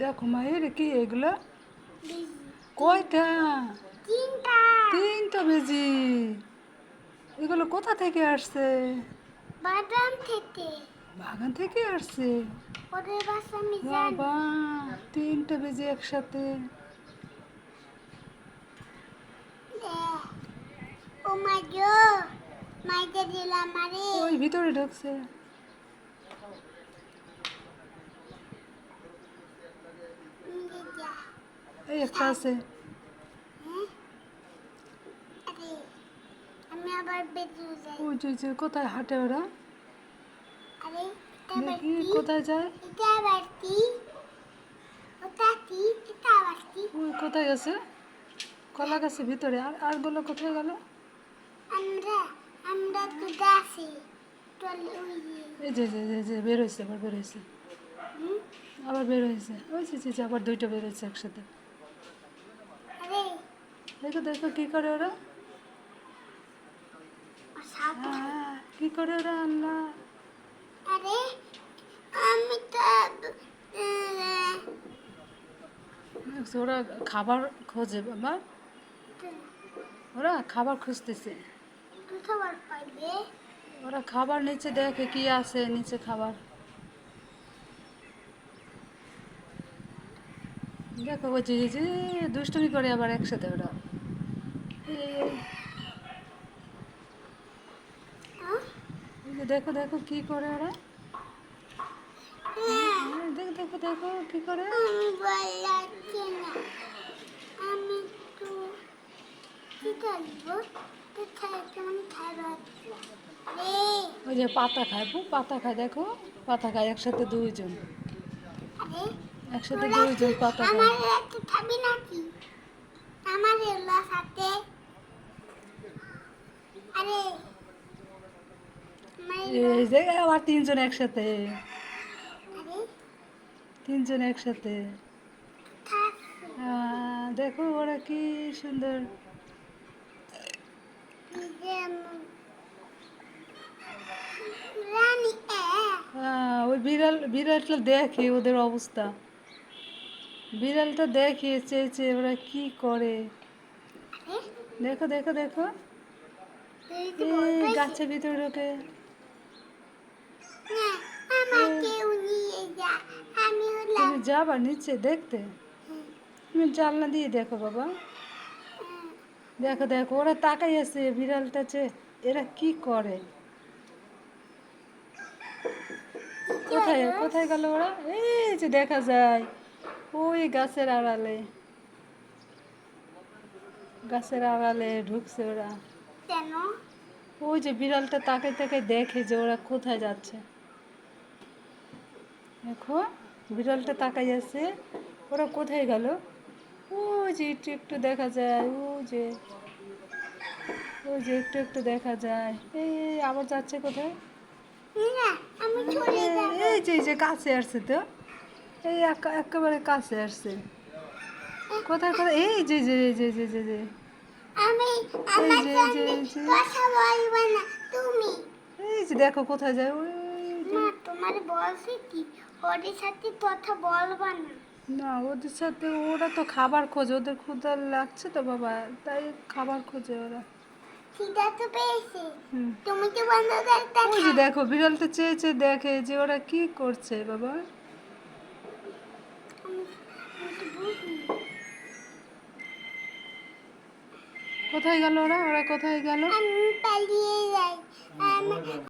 দেখো মায়ের কি এগুলো? কয়টা? তিনটা। তিনটা বেজি। এগুলো কোথা থেকে আসছে? বাদাম থেকে। বাগান থেকে আসছে? বাবা তিনটা বেজি একসাথে। ওই ভিতরে ঢুকছে নিয়ে যা। এই কোথায় হাঁটে ওরা আরে? কোথায় যায় কোথায় আছে কলা গাছের ভিতরে আর আরগুলো কোথায় গেল আমরা বের হয়েছে আবার বের হয়েছে আবার বের হয়েছে ওই যে আবার দুইটা বের হয়েছে একসাথে আরে দেখো দেখো কি করে ওরা? সাপ কি করে ওরা আল্লাহ আরে আমি তো ওরা খাবার খোঁজে বাবা। ওরা খাবার খুঁজতেছে। খাবার ওরা খাবার নিচে দেখে কি আছে নিচে খাবার। দেখো ওই যে যে দুষ্টুমি করে আবার একসাথে ওরা। হ্যাঁ? দেখো দেখো কি করে ওরা। হ্যাঁ, দেখো দেখো দেখো কি করে। ওই যে পাতা খায় পাতা খায় দেখো। পাতা খায় একসাথে দুইজন। একসাথে দুইজন আমার একটু খাবি নাকি? আমার সাথে। আরে এই যে আবার তিনজন একসাথে। তিনজন একসাথে। দেখো ওরা কি সুন্দর। ওই বিড়াল বিড়ালটা দেখে ওদের অবস্থা। বিড়ালটা দেখে চেয়েছে ওরা কি করে। দেখো দেখো দেখো। গাছের ভিতরে ঢোকে। তুমি যাবা নিচে দেখতে? তুমি জানলা দিয়ে দেখো বাবা। দেখো দেখো ওরা তাকাই আছে বিড়ালটা চেয়ে এরা কি করে। কোথায় কোথায় গেল ওরা? এই যে দেখা যায়। ওই গাছের আড়ালে। গাছের আড়ালে ঢুকছে ওরা। কেন? ওই যে বিড়ালটা তাকাই তাকে দেখে যে ওরা কোথায় যাচ্ছে। দেখো বিড়ালটা তাকাই আছে ওরা কোথায় গেল? ওই যে একটু একটু দেখা যায় ও যে ওই যে একটু একটু দেখা যায়। এই আবার যাচ্ছে কোথায়? এই- এই যে এই যে কাছে আসছে তো। এই একা- একেবারে কাছে আসছে। কোথায় কোথায়? এই যে যে যে যে যে যে আমি আমার। কথা বলব না তুমি। এই যে দেখো কোথায় যায়। ওই তোমার বলছে কি? ওদের সাথে কথা বলবা না। না ওদের সাথে ওরা তো খাবার খোঁজে ওদের ক্ষুধা লাগছে তো বাবা তাই খাবার খোঁজে ওরা। তো তুমি তো দেখো বিড়ালটা চেয়ে চেয়ে দেখে যে ওরা কি করছে বাবা। কোথায় গেল ওরা? ওরা কোথায় গেল?